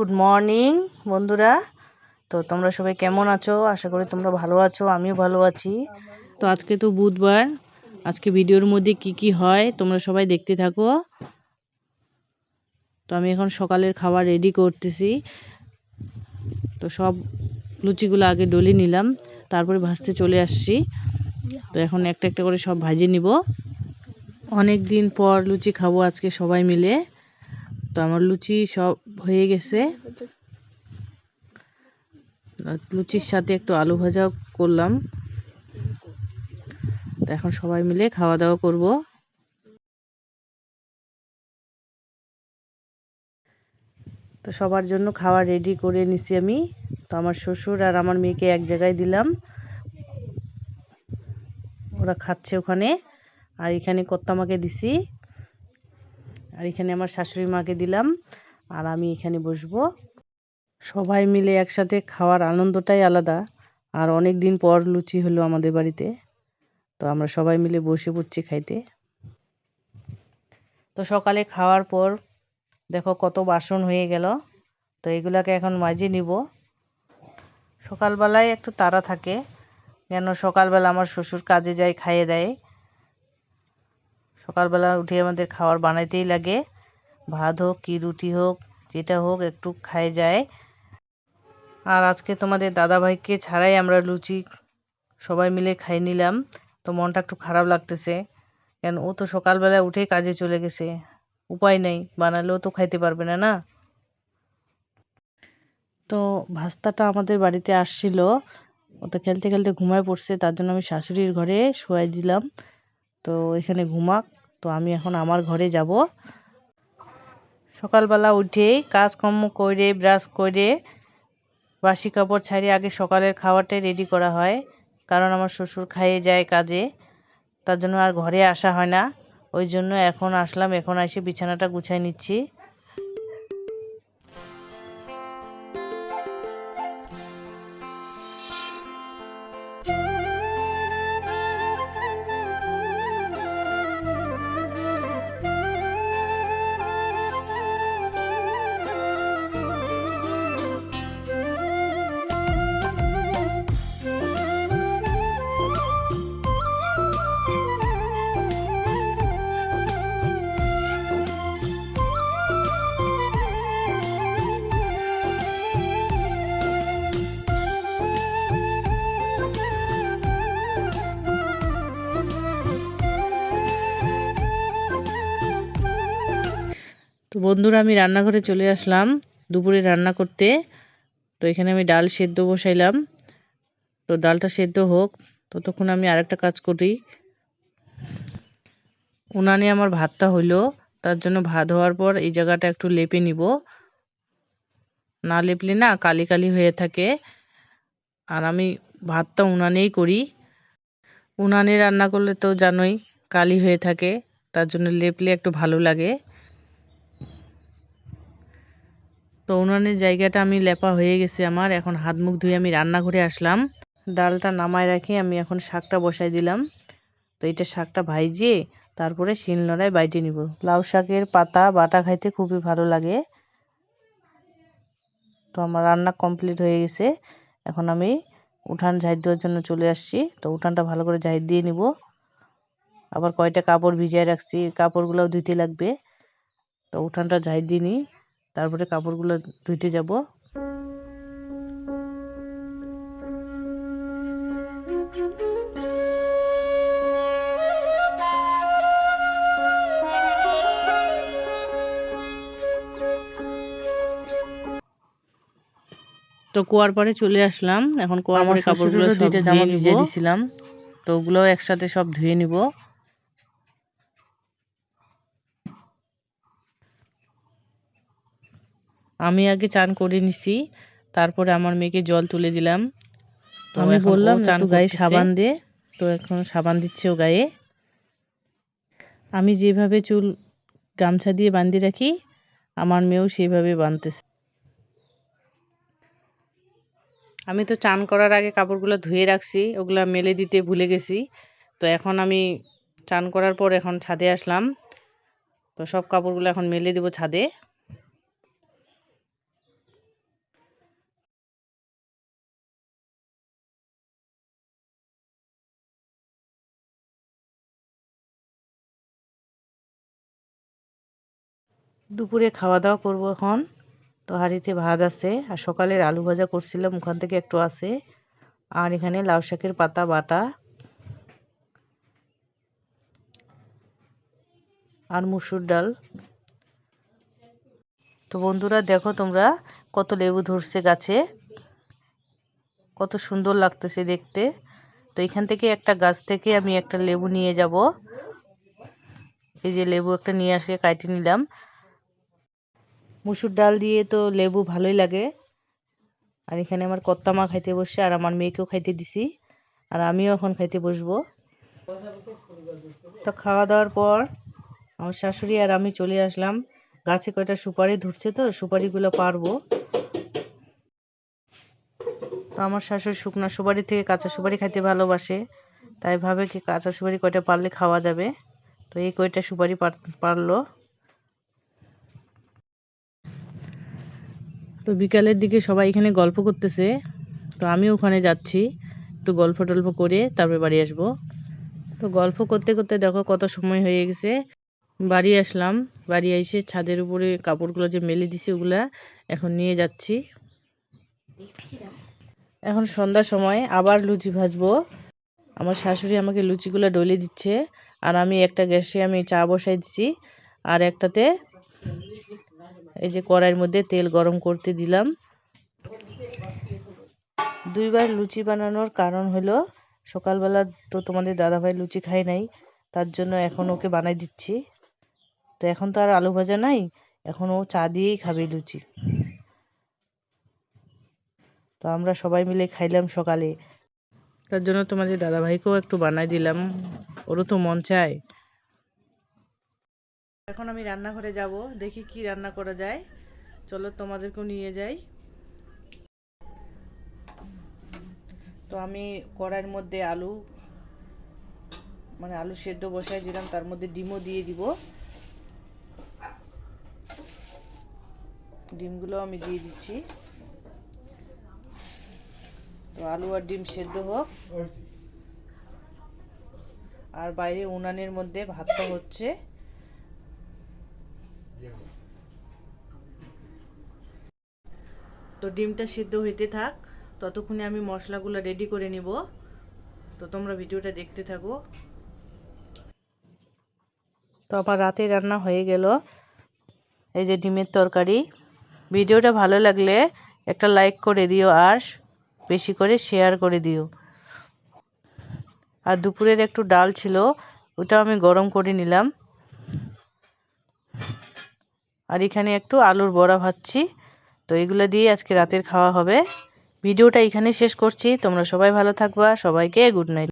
Good morning বন্ধুরা। তো তোমরা সবাই কেমন আছো? আশা করি তোমরা ভালো আছো, আমিও ভালো আছি। তো আজকে তো বুধবার। আজকে ভিডিওর মধ্যে কি কি হয় তোমরা সবাই দেখতে থাকো। তো আমি এখন সকালের খাবার রেডি করতেছি। তো সব লুচিগুলো আগে ডলে নিলাম, তারপরে ভাজতে চলে আসছি। তো এখন একটা একটা করে সব ভাজে নিব। অনেক দিন পর লুচি খাব আজকে সবাই মিলে। আমার লুচি সব হয়ে গেছে। লুচির সাথে একটু আলু ভাজা করলাম। তো এখন সবাই মিলে খাওয়া দাওয়া করব। তো সবার জন্য খাওয়া রেডি করে নিছি আমি। তো আমার শ্বশুর আর আমার মেয়েকে এক জায়গায় দিলাম। ওরা খাচ্ছে ওখানে। আর এখানে কত্তামাকে দিছি। আর এখানে আমার শাশুড়ি মাকে দিলাম আর আমি এখানে বসবো। সবাই মিলে একসাথে খাওয়ার আনন্দটাই আলাদা। আর অনেক দিন পর লুচি হলো আমাদের বাড়িতে। তো আমরা সবাই মিলে বসে পড়ছি খাইতে। তো সকালে খাওয়ার পর দেখো কত বাসন হয়ে গেল। তো এগুলাকে এখন মাঝে নিব। সকালবেলায় একটু তাড়া থাকে। কেন সকালবেলা আমার শ্বশুর কাজে যায়, খাইয়ে দেয়। সকালবেলা উঠে আমাদের খাবার বানাইতেই লাগে। ভাত হোক, কি রুটি হোক, যেটা হোক, একটু খাই যায়। আর আজকে তোমাদের দাদাভাইকে ছাড়াই আমরা লুচি সবাই মিলে খাই নিলাম। তো মনটা একটু খারাপ লাগতেছে। কেন, ও তো সকালবেলা উঠে কাজে চলে গেছে। উপায় নেই, বানালেও তো খাইতে পারবে না না? তো ভাস্তাটা আমাদের বাড়িতে আসছিল। ও তো খেলতে খেলতে ঘুমায় পড়ছে, তার জন্য আমি শাশুড়ির ঘরে শোয়াই দিলাম। তো এখানে ঘুমাক। তো আমি এখন আমার ঘরে যাব। সকালবেলা উঠেই কাজকর্ম করে ব্রাশ করে, বাসি কাপড় ছাড়িয়ে আগে সকালের খাবারটাই রেডি করা হয়। কারণ আমার শ্বশুর খাইয়ে যায় কাজে। তার জন্য আর ঘরে আসা হয় না। ওই জন্য এখন আসলাম, এখন এসে বিছানাটা গুছাই নিচ্ছি। তো বন্ধুরা, আমি রান্নাঘরে চলে আসলাম দুপুরে রান্না করতে। তো এখানে আমি ডাল সেদ্ধ বসাইলাম। তো ডালটা সেদ্ধ হোক, ততক্ষণ আমি আরেকটা কাজ করি। উনানে আমার ভাতটা হইল, তার জন্য ভাত হওয়ার পর এই জায়গাটা একটু লেপে নিব। না লেপলে না কালি কালি হয়ে থাকে। আর আমি ভাতটা উনানেই করি। উনানে রান্না করলে তো জানোই কালি হয়ে থাকে, তার জন্য লেপলে একটু ভালো লাগে। তো উনানের জায়গাটা আমি লেপা হয়ে গেছে আমার। এখন হাত মুখ ধুয়ে আমি রান্নাঘরে আসলাম। ডালটা নামায় রাখি, আমি এখন শাকটা বসাই দিলাম। তো এটা শাকটা ভাইজিয়ে তারপরে শিলনোড়ায় বাইটে নিব। লাউ শাকের পাতা, বাটা খাইতে খুবই ভালো লাগে। তো আমার রান্না কমপ্লিট হয়ে গেছে। এখন আমি উঠান ঝাই দেওয়ার জন্য চলে আসছি। তো উঠানটা ভালো করে ঝাই দিয়ে নিব। আবার কয়টা কাপড় ভিজিয়ে রাখছি, কাপড়গুলোও ধুতে লাগবে। তো উঠানটা ঝাই দিয়ে নিই। তারপরে কাপড়গুলো ধুইতে যাব। তো কুয়ার পরে চলে আসলাম। এখন কুয়ার পরে কাপড়গুলো সব জামা ভিজিয়ে দিছিলাম। তো ওগুলো একসাথে সব ধুয়ে নিব। আমি আগে চান করে নিছি তারপরে আমার মেয়েকে জল তুলে দিলাম। তো আমি বললাম চান গায়ে সাবান দে। তো এখন সাবান দিচ্ছে ও গায়ে। আমি যেভাবে চুল গামছা দিয়ে বাঁধিয়ে রাখি আমার মেয়েও সেইভাবে বাঁধতেছে। আমি তো চান করার আগে কাপড়গুলো ধুয়ে রাখছি ওগুলা মেলে দিতে ভুলে গেছি। তো এখন আমি চান করার পর এখন ছাদে আসলাম। তো সব কাপড়গুলো এখন মেলে দেবো ছাদে। দুপুরে খাওয়া দাওয়া করব এখন। তো হাঁড়িতে ভাত আছে, আর সকালের আলু ভাজা করছিলাম, ওখান থেকে একটু আছে। আর এখানে লাউ শাকের পাতা, বাটা। আর মুসুর ডাল। তো বন্ধুরা, দেখো তোমরা কত লেবু ধরছে গাছে। কত সুন্দর লাগতেছে দেখতে। তো এখান থেকে একটা গাছ থেকে আমি একটা লেবু নিয়ে যাব। এই যে লেবু একটা নিয়ে আসে কাটি নিলাম। মুসুর ডাল দিয়ে তো লেবু ভালোই লাগে। আর এখানে আমার কত্তা মা খাইতে বসছে আর আমার মেয়েকেও খাইতে দিছি, আর আমিও এখন খাইতে বসবো। তো খাওয়া দাওয়ার পর আমার শাশুড়ি আর আমি চলে আসলাম। গাছে কয়টা সুপারি ধরছে তো, সুপারিগুলো পারব। তো আমার শাশুড়ি শুকনো সুপারি থেকে কাঁচা সুপারি খাইতে ভালোবাসে, তাই ভাবে কি কাঁচা সুপারি কয়টা পারলে খাওয়া যাবে। তো এই কয়টা সুপারি পারল। তো বিকালের দিকে সবাই এখানে গল্প করতেছে। তো আমি ওখানে যাচ্ছি, একটু গল্প টল্প করে তারপরে বাড়ি আসব। তো গল্প করতে করতে দেখো কত সময় হয়ে গেছে। বাড়ি আসলাম, বাড়ি এসে ছাদের উপরে কাপড়গুলো যে মেলে দিছি ওগুলা এখন নিয়ে যাচ্ছি। এখন সন্ধ্যার সময়, আবার লুচি ভাজবো। আমার শাশুড়ি আমাকে লুচিগুলো ডলে দিচ্ছে, আর আমি একটা গ্যাসে আমি চা বসাই দিছি, আর একটাতে এই যে কড়াইয়ের মধ্যে তেল গরম করতে দিলাম। দুইবার লুচি বানানোর কারণ হলো, সকালবেলা তো তোমাদের দাদাভাই লুচি খায় নাই, তার জন্য এখন ওকে বানাই দিচ্ছি। তো এখন তো আর আলু ভাজা নাই, এখন ও চা দিয়েই খাবে লুচি। তো আমরা সবাই মিলে খাইলাম সকালে। তার জন্য তোমাদের দাদাভাইকেও একটু বানাই দিলাম, ওরও তো মন চায়। এখন আমি রান্নাঘরে যাব, দেখি কি রান্না করা যায়। চলো তোমাদেরকেও নিয়ে যাই। তো আমি কড়াইয়ের মধ্যে আলু মানে আলু সেদ্ধ বসাই দিলাম, তার মধ্যে ডিমও দিয়ে দিব। ডিমগুলো আমি দিয়ে দিচ্ছি। তো আলু আর ডিম সেদ্ধ হোক। আর বাইরে উনানের মধ্যে ভাতটা হচ্ছে। তো ডিমটা সিদ্ধ হইতে থাক, ততক্ষণে আমি মশলাগুলো রেডি করে নিব। তো তোমরা ভিডিওটা দেখতে থাকো। তো আমার রাতে রান্না হয়ে গেল। এই যে ডিমের তরকারি। ভিডিওটা ভালো লাগলে একটা লাইক করে দিও আর বেশি করে শেয়ার করে দিও। আর দুপুরের একটু ডাল ছিল ওটা আমি গরম করে নিলাম। আর এখানে একটু আলুর বড়া ভাজছি। তো এগুলো দিয়ে আজকে রাতের খাওয়া হবে। ভিডিওটা এখানে শেষ করছি। তোমরা সবাই ভালো থাকবা। সবাইকে গুড নাইট